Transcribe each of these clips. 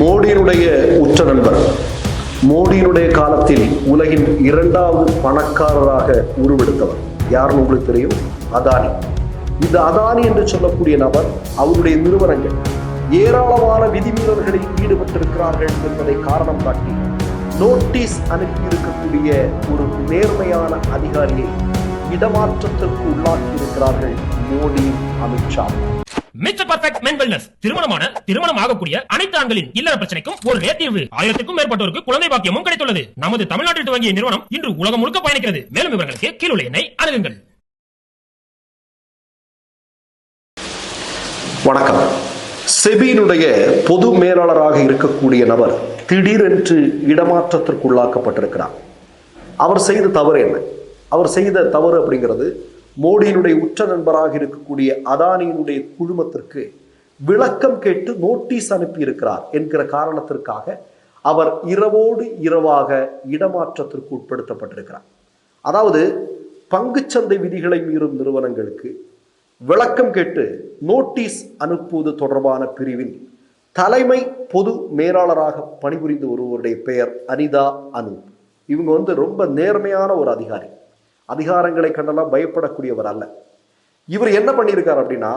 மோடியினுடைய உற்ற நண்பர். மோடியினுடைய காலத்தில் உலகின் இரண்டாவது பணக்காரராக உருவெடுத்தவர். யாருன்னு உங்களுக்கு தெரியும்? அதானி. இந்த அதானி என்று சொல்லக்கூடிய நபர் அவருடைய நிறுவனங்கள் ஏராளமான விதிமீறல்களில் ஈடுபட்டிருக்கிறார்கள் என்பதை காரணம் காட்டி நோட்டீஸ் அனுப்பி இருக்கக்கூடிய ஒரு நேர்மையான அதிகாரியை இடமாற்றத்திற்கு உள்ளாக்கி இருக்கிறார்கள் Modi Amit Shah. Mister perfect men wellness திருமணமான திருமணம் ஆகக்கூடிய அனைத்து ஆண்களின் இல்லற பிரச்சனைக்கும் ஒரு தீர்வு. ஆயிரத்துக்கும் மேற்பட்டோருக்கு குழந்தை பாக்கியமும் கிடைத்துள்ளது. நமது தமிழ்நாட்டில் துவங்கிய நிறுவனம் இன்று உலகம் முழுக்க பயணிக்கிறது. மேலும் விவரங்களுக்கு கீழுள்ள எண்ணை அணுகுங்கள். வணக்கம். செபியினுடைய பொது மேலாளராக இருக்கக்கூடிய நபர் திடீரென்று இடமாற்றத்திற்குள்ளாக்கப்பட்டிருக்கிறார். அவர் செய்த தவறு என்ன? அவர் செய்த தவறு அப்படிங்கிறது மோடியினுடைய உற்ற நண்பராக இருக்கக்கூடிய அதானியினுடைய குழுமத்திற்கு விளக்கம் கேட்டு நோட்டீஸ் அனுப்பி இருக்கிறார் என்கிற காரணத்திற்காக அவர் இரவோடு இரவாக இடமாற்றத்திற்கு உட்படுத்தப்பட்டிருக்கிறார். அதாவது பங்குச்சந்தை விதிகளை மீறும் நிறுவனங்களுக்கு விளக்கம் கேட்டு நோட்டீஸ் அனுப்புவது தொடர்பான பிரிவின் தலைமை பொது மேலாளராக பணிபுரிந்து வருவருடைய பெயர் அனிதா அனு இவங்க வந்து ரொம்ப நேர்மையான ஒரு அதிகாரி. அதிகாரங்களை கண்டெல்லாம் பயப்படக்கூடியவர் அல்ல. இவர் என்ன பண்ணியிருக்கார் அப்படின்னா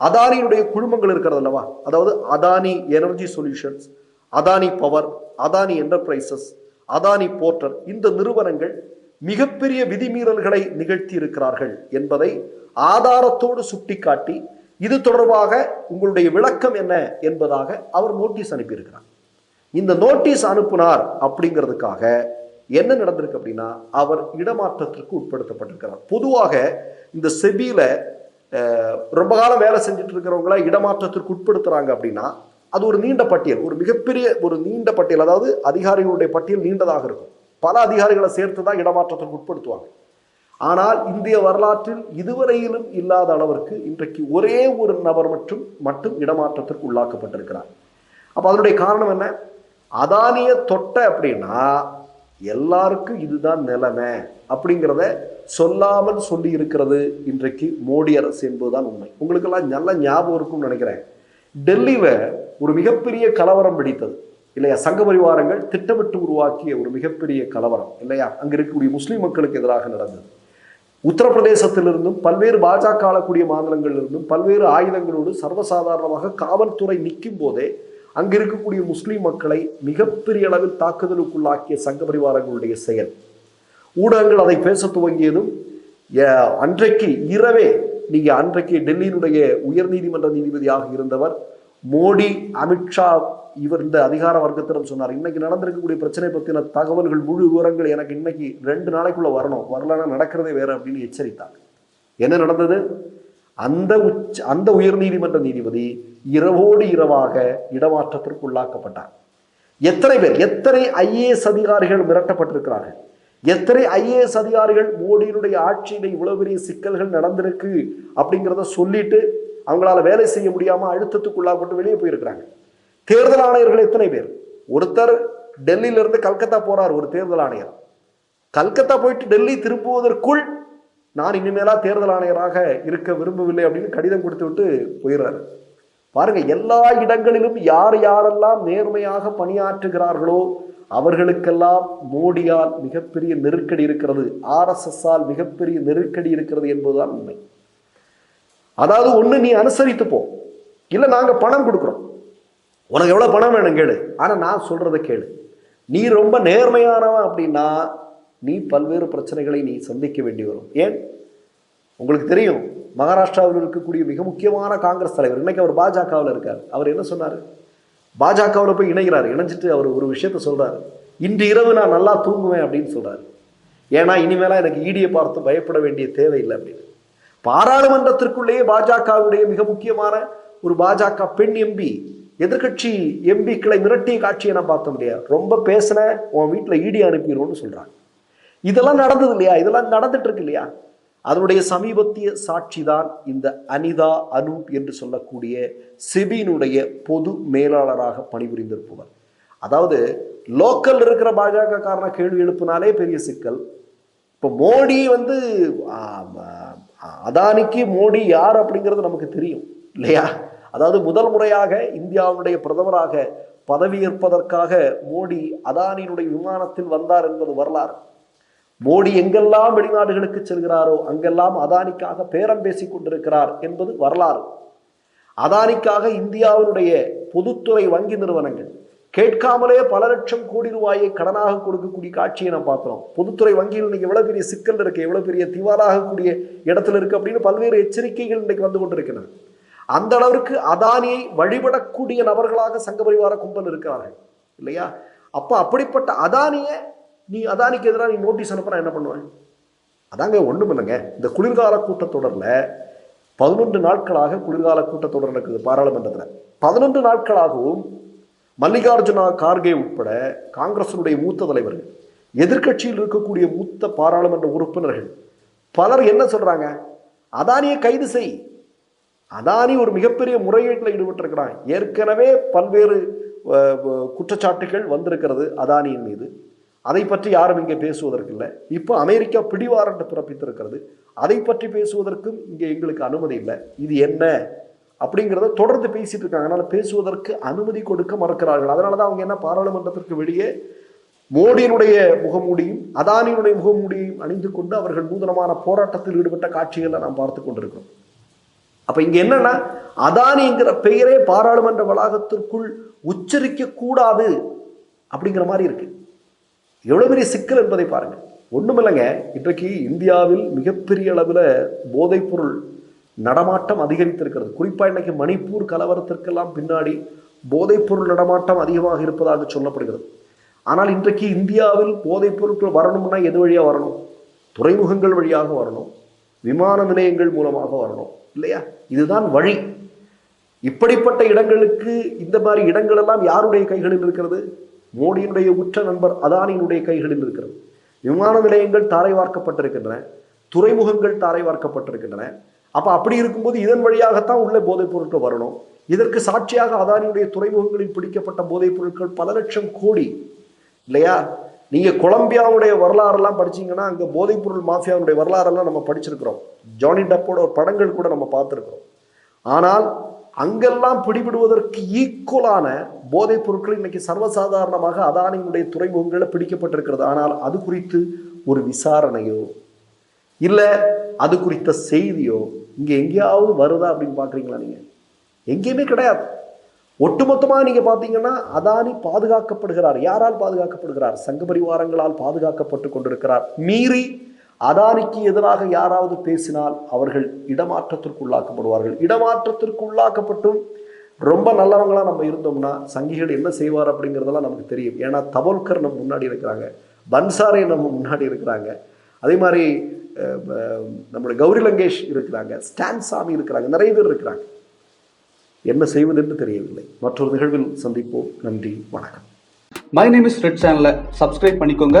அதானியினுடைய குழுமங்கள் இருக்கிறது அல்லவா? அதாவது Adani energy solutions Adani power Adani enterprises Adani porter இந்த நிறுவனங்கள் மிகப்பெரிய விதிமீறல்களை நிகழ்த்தி இருக்கிறார்கள் என்பதை ஆதாரத்தோடு சுட்டிக்காட்டி இது தொடர்பாக உங்களுடைய விளக்கம் என்ன என்பதாக அவர் நோட்டீஸ் அனுப்பியிருக்கிறார். இந்த நோட்டீஸ் அனுப்புனார் அப்படிங்கிறதுக்காக என்ன நடந்திருக்கு அப்படின்னா அவர் இடமாற்றத்திற்கு உட்படுத்தப்பட்டிருக்கிறார். பொதுவாக இந்த செபியில் ரொம்ப காலம் வேலை செஞ்சுட்டு இருக்கிறவங்கள இடமாற்றத்திற்கு உட்படுத்துகிறாங்க அப்படின்னா அது ஒரு நீண்ட பட்டியல். ஒரு மிகப்பெரிய ஒரு நீண்ட பட்டியல். அதாவது அதிகாரிகளுடைய பட்டியல் நீண்டதாக இருக்கும். பல அதிகாரிகளை சேர்த்து தான் இடமாற்றத்திற்கு உட்படுத்துவாங்க. ஆனால் இந்திய வரலாற்றில் இதுவரையிலும் இல்லாத அளவிற்கு இன்றைக்கு ஒரே ஒரு நபர் மட்டும் மட்டும் இடமாற்றத்திற்கு உள்ளாக்கப்பட்டிருக்கிறார். அப்போ அதனுடைய காரணம் என்ன? அதானிய தொட்ட அப்படின்னா எல்லாருக்கும் இதுதான் நிலைமை அப்படிங்கிறத சொல்லாமல் சொல்லி இருக்கிறது இன்றைக்கு மோடி அரசு என்பதுதான் உண்மை. உங்களுக்கெல்லாம் நல்ல ஞாபகம் இருக்கும்னு நினைக்கிறேன். டெல்லியில் ஒரு மிகப்பெரிய கலவரம் வெடித்தது. இல்லையா? சங்க பரிவாரங்கள் திட்டமிட்டு உருவாக்கிய ஒரு மிகப்பெரிய கலவரம். இல்லையா? அங்கே இருக்கக்கூடிய முஸ்லீம் மக்களுக்கு எதிராக நடந்தது. உத்தரப்பிரதேசத்திலிருந்தும் பல்வேறு பாஜக ஆளக்கூடிய மாநிலங்களிலிருந்தும் பல்வேறு ஆயுதங்களோடு சர்வசாதாரணமாக காவல்துறை நிற்கும் போதே அங்கு இருக்கக்கூடிய முஸ்லீம் மக்களை மிகப்பெரிய அளவில் தாக்குதலுக்குள்ளாக்கிய சங்க பரிவாரங்களுடைய செயல். ஊடகங்கள் அதை பேச துவங்கியதும் அன்றைக்கு இரவே நீங்க அன்றைக்கு டெல்லியினுடைய உயர்நீதிமன்ற நீதிபதியாக இருந்தவர் மோடி அமித்ஷா இவர் இந்த அதிகார வர்க்கத்திடம் சொன்னார். இன்னைக்கு நடந்திருக்கக்கூடிய பிரச்சனை பற்றின தகவல்கள் முழு விவரங்கள் எனக்கு இன்னைக்கு ரெண்டு நாளைக்குள்ள வரணும். வரலன்னா நடக்கிறதே வேற அப்படின்னு எச்சரித்தார். என்ன நடந்தது? அந்த உச்ச அந்த உயர் நீதிமன்ற நீதிபதி இரவோடு இரவாக இடமாற்றத்திற்கு உள்ளாக்கப்பட்டார். எத்தனை பேர் எத்தனை ஐஏஎஸ் அதிகாரிகள் மிரட்டப்பட்டிருக்கிறார்கள்? எத்தனை ஐஏஎஸ் அதிகாரிகள் மோடியினுடைய ஆட்சியில இவ்வளவு பெரிய சிக்கல்கள் நடந்திருக்கு அப்படிங்கிறத சொல்லிட்டு அவங்களால வேலை செய்ய முடியாம அழுத்தத்துக்குள்ளாகப்பட்டு வெளியே போயிருக்கிறாங்க. தேர்தல் ஆணையர்கள் எத்தனை பேர்? ஒருத்தர் டெல்லியிலிருந்து கல்கத்தா போறார் ஒரு தேர்தல் ஆணையர். கல்கத்தா போயிட்டு டெல்லி திரும்புவதற்குள் நான் இனிமேலா தேர்தல் ஆணையராக இருக்க விரும்பவில்லை அப்படின்னு கடிதம் கொடுத்து விட்டு போயிடுறாரு. பாருங்க எல்லா இடங்களிலும் யார் யாரெல்லாம் நேர்மையாக பணியாற்றுகிறார்களோ அவர்களுக்கெல்லாம் மோடியால் மிகப்பெரிய நெருக்கடி இருக்கிறது ஆர்எஸ்எஸ்ஸால் மிகப்பெரிய நெருக்கடி இருக்கிறது என்பதுதான் உண்மை. அதாவது ஒன்று நீ அனுசரித்து போ. இல்லை நாங்கள் பணம் கொடுக்குறோம். உனக்கு எவ்வளோ பணம் வேணும் கேளு. ஆனால் நான் சொல்கிறத கேளு. நீ ரொம்ப நேர்மையானவன் அப்படின்னா நீ பல்வேறு பிரச்சனைகளை நீ சந்திக்க வேண்டி வரும். ஏன்? உங்களுக்கு தெரியும் மகாராஷ்டிராவில் இருக்கக்கூடிய மிக முக்கியமான காங்கிரஸ் தலைவர் இன்னைக்கு அவர் பாஜகவில் இருக்கார். அவர் என்ன சொன்னார்? பாஜகவில் போய் இணைகிறார். இணைஞ்சிட்டு அவர் ஒரு விஷயத்த சொல்கிறார் இன்று இரவு நான் நல்லா தூங்குவேன் அப்படின்னு சொல்கிறார் ஏன்னா இனிமேலாம் எனக்கு ஈடியை பார்த்து பயப்பட வேண்டிய தேவையில்லை அப்படின்னு. பாராளுமன்றத்திற்குள்ளேயே பாஜகவுடைய மிக முக்கியமான ஒரு பாஜக பெண் எம்பி எதிர்க்கட்சி எம்பிக்களை மிரட்டிய காட்சியை நான் பார்த்த முடியாது. ரொம்ப பேசின உன் வீட்டில் ஈடி அனுப்பிடுவோன்னு சொல்கிறாங்க இதெல்லாம் நடந்தது இல்லையா? இதெல்லாம் நடந்துட்டு இருக்கு இல்லையா? அதனுடைய சமீபத்திய சாட்சி தான் இந்த அனிதா அனூப் என்று சொல்லக்கூடிய செபியினுடைய பொது மேலாளராக பணிபுரிந்திருப்பவர். அதாவது லோக்கல் இருக்கிற பாஜக காரண கேள்வி எழுப்பினாலே பெரிய சிக்கல். இப்போ மோடி வந்து அதானிக்கு மோடி யார் அப்படிங்கிறது நமக்கு தெரியும் இல்லையா? அதாவது முதல் முறையாக இந்தியாவுடைய பிரதமராக பதவியேற்பதற்காக மோடி அதானியினுடைய விமானத்தில் வந்தார் என்பது வரலாறு. மோடி எங்கெல்லாம் வெளிநாடுகளுக்கு செல்கிறாரோ அங்கெல்லாம் அதானிக்காக பேரம் பேசிக் கொண்டிருக்கிறார் என்பது வரலாறு. அதானிக்காக இந்தியாவினுடைய பொதுத்துறை வங்கி நிறுவனங்கள் கேட்காமலே பல லட்சம் கோடி ரூபாயை கடனாக கொடுக்கக்கூடிய காட்சியை நம்ம பார்க்குறோம். பொதுத்துறை வங்கியில் இன்னைக்கு எவ்வளோ பெரிய சிக்கல் இருக்குது எவ்வளோ பெரிய திவாலாகக்கூடிய இடத்துல இருக்குது அப்படின்னு பல்வேறு எச்சரிக்கைகள் இன்னைக்கு வந்து கொண்டிருக்கின்றன. அந்த அளவிற்கு அதானியை வழிபடக்கூடிய நபர்களாக சங்க பரிவார கும்பல் இருக்கிறார்கள் இல்லையா? அப்போ அப்படிப்பட்ட அதானியை நீ அதானிக்கு எதிராக நீ நோட்டீஸ் அனுப்புனா என்ன பண்ணுவேன்? அதாங்க ஒன்றும் இல்லைங்க. இந்த குளிர்கால கூட்டத்தொடரில் பதினொன்று நாட்களாக குளிர்கால கூட்டத்தொடர் நடக்குது பாராளுமன்றத்தில். பதினொன்று நாட்களாகவும் மல்லிகார்ஜுனா கார்கே உட்பட காங்கிரசினுடைய மூத்த தலைவர்கள் எதிர்க்கட்சியில் இருக்கக்கூடிய மூத்த பாராளுமன்ற உறுப்பினர்கள் பலர் என்ன சொல்கிறாங்க அதானியை கைது செய். அதானி ஒரு மிகப்பெரிய முறைகேட்டில் ஈடுபட்டிருக்கிறான். ஏற்கனவே பல்வேறு குற்றச்சாட்டுகள் வந்திருக்கிறது அதானியின் மீது. அதை பற்றி யாரும் இங்கே பேசுவதற்கு இல்லை இப்போ அமெரிக்கா பிடிவாரண்ட் பிறப்பித்திருக்கிறது. அதை பற்றி பேசுவதற்கும் இங்கே எங்களுக்கு அனுமதி இல்லை. இது என்ன? அப்படிங்கிறத தொடர்ந்து பேசிட்டு இருக்காங்க. அதனால் பேசுவதற்கு அனுமதி கொடுக்க மறுக்கிறார்கள். அதனால தான் அவங்க என்ன பாராளுமன்றத்திற்கு வெளியே மோடியினுடைய முகமூடியும் அதானியினுடைய முகமூடியும் அணிந்து கொண்டு அவர்கள் நூதனமான போராட்டத்தில் ஈடுபட்ட காட்சிகளை நாம் பார்த்து கொண்டிருக்கிறோம். அப்போ இங்கே என்னன்னா அதானிங்கிற பெயரே பாராளுமன்ற வளாகத்திற்குள் உச்சரிக்க கூடாது அப்படிங்கிற மாதிரி இருக்குது எவ்வளோ பெரிய சிக்கல் என்பதை பாருங்கள் ஒன்றுமில்லைங்க இன்றைக்கு இந்தியாவில் மிகப்பெரிய அளவில் போதைப்பொருள் நடமாட்டம் அதிகரித்திருக்கிறது. குறிப்பாக இன்றைக்கி மணிப்பூர் கலவரத்திற்கெல்லாம் பின்னாடி போதைப்பொருள் நடமாட்டம் அதிகமாக இருப்பதாக சொல்லப்படுகிறது. ஆனால் இன்றைக்கு இந்தியாவில் போதைப் பொருட்கள் வரணும்னா எது வழியாக வரணும்? துறைமுகங்கள் வழியாக வரணும். விமான நிலையங்கள் மூலமாக வரணும். இல்லையா? இதுதான் வழி. இப்படிப்பட்ட இடங்களுக்கு இந்த மாதிரி இடங்கள் எல்லாம் யாருடைய கைகளில் இருக்கிறது? மோடியினுடைய உற்ற நண்பர் அதானியினுடைய கைகளில் இருக்கிறது. விமான நிலையங்கள் தாரை வார்க்கப்பட்டிருக்கின்றன. துறைமுகங்கள் தாரை வார்க்கப்பட்டிருக்கின்றன. அப்போ அப்படி இருக்கும்போது இதன் வழியாகத்தான் உள்ள போதைப் பொருட்கள் வரணும். இதற்கு சாட்சியாக அதானியுடைய துறைமுகங்களில் பிடிக்கப்பட்ட போதைப் பொருட்கள் பல லட்சம் கோடி. இல்லையா? நீங்கள் கொலம்பியாவுடைய வரலாறெல்லாம் படிச்சீங்கன்னா அங்கே போதைப்பொருள் மாஃபியாவுடைய வரலாறெல்லாம் நம்ம படிச்சிருக்கிறோம். ஜானி டப்போட படங்கள் கூட நம்ம பார்த்துருக்குறோம். ஆனால் அங்கெல்லாம் பிடிபடுவதற்கு ஈக்குவலான போதைப் பொருட்கள் இன்னைக்கு சர்வசாதாரணமாக அதானியினுடைய துறைமுகங்களில் பிடிக்கப்பட்டிருக்கிறது. ஆனால் அது குறித்து ஒரு விசாரணையோ இல்லை அது குறித்த செய்தியோ இங்கே எங்கேயாவது வருதா அப்படின்னு பார்க்குறீங்களா நீங்கள் எங்கேயுமே கிடையாது. ஒட்டுமொத்தமாக நீங்கள் பார்த்தீங்கன்னா அதானி பாதுகாக்கப்படுகிறார். யாரால் பாதுகாக்கப்படுகிறார்? சங்க பரிவாரங்களால் பாதுகாக்கப்பட்டு கொண்டிருக்கிறார். மீறி அதானிக்கு எதிராக யாராவது பேசினால் அவர்கள் இடமாற்றத்திற்கு உள்ளாக்கப்படுவார்கள் இடமாற்றத்திற்கு உள்ளாக்கப்பட்டும் ரொம்ப நல்லவங்களா நம்ம இருந்தோம்னா சங்கிகள் என்ன செய்வார் அப்படிங்கிறதெல்லாம் நமக்கு தெரியும். ஏன்னா தபோல்கர் நம்ம முன்னாடி இருக்கிறாங்க. பன்சாரே நம்ம முன்னாடி இருக்கிறாங்க. அதே மாதிரி நம்மளுடைய கௌரி லங்கேஷ் இருக்கிறாங்க. ஸ்டான் சாமி இருக்கிறாங்க. நிறைய பேர் இருக்கிறாங்க. என்ன செய்வதென்று தெரியவில்லை. மற்றொரு நிகழ்வில் சந்திப்போம். நன்றி. வணக்கம். மை நேம் இஸ் ரெட் சேனலை சப்ஸ்கிரைப் பண்ணிக்கோங்க.